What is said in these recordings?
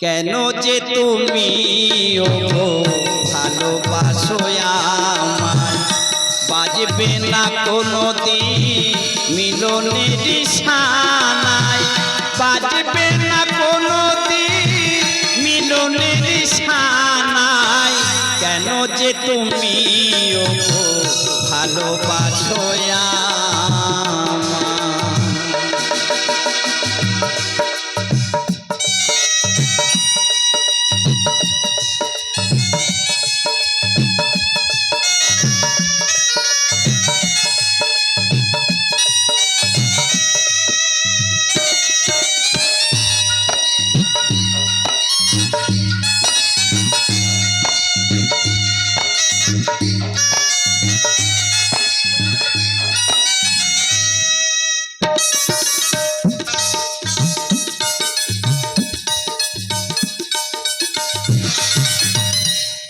কেন যে তুমি ভালোবাসো আমায়? বাজবে না কোনো দিন মিলনের সানায় বাজবে না কোনো দিন মিলনের সানায় কেন যে তুমি ভালোবাসো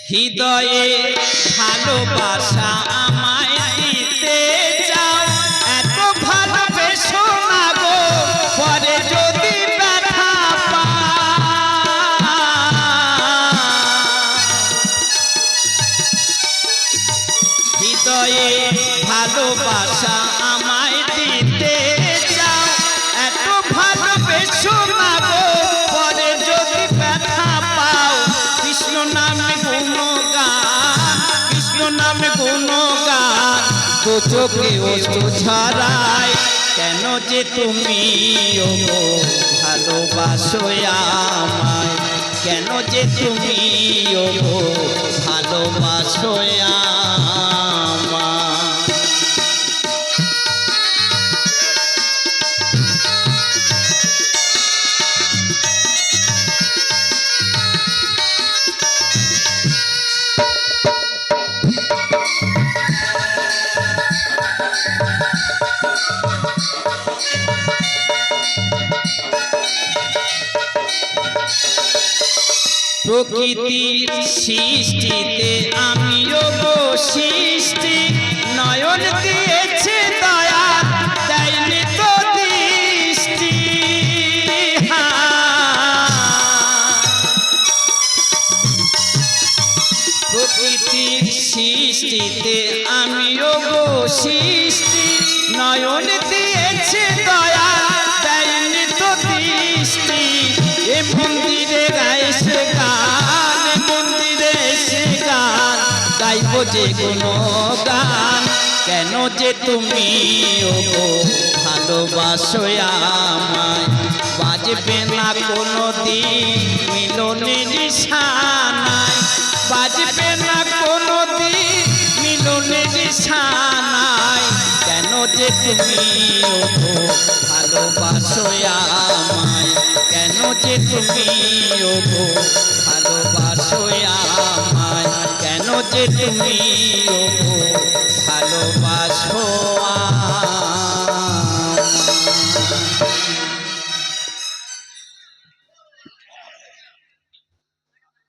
হৃদয়ে ভালোবাসা আমায় হৃদয়ে ভালোবাসা আমায় দিতে চাও। এত ভালোবেসো না গো, পরে যদি ব্যথা পাও। কৃষ্ণ নামে গুণগান, কৃষ্ণ নামে গুণগান। তো চোখে অশ্রু ঝরায়, কেন যে তুমি ও ভালোবাসো আমায়? কেন যে তুমি ও ভালোবাসো আমায়? প্রকৃতির সৃষ্টিতে আমিও সৃষ্টি। নয়ন দিয়েছে দয়া দেয়নি তো দৃষ্টি। প্রকৃতির সৃষ্টিতে আমিও সৃষ্টি। নয়ন যে কোনো গান কেন যে তুমি ও গো ভালোবাসো আমায়। বাজবে না কোনো দিন মিলনের সানায় বাজবে না কোনো দিন মিলনের সানায় কেন যে তুমি ও গো ভালোবাসো আমায়। কেন যে তুমি ও গো ভালোবাসো আমায়। যে তুমিও ভালোবাসো আ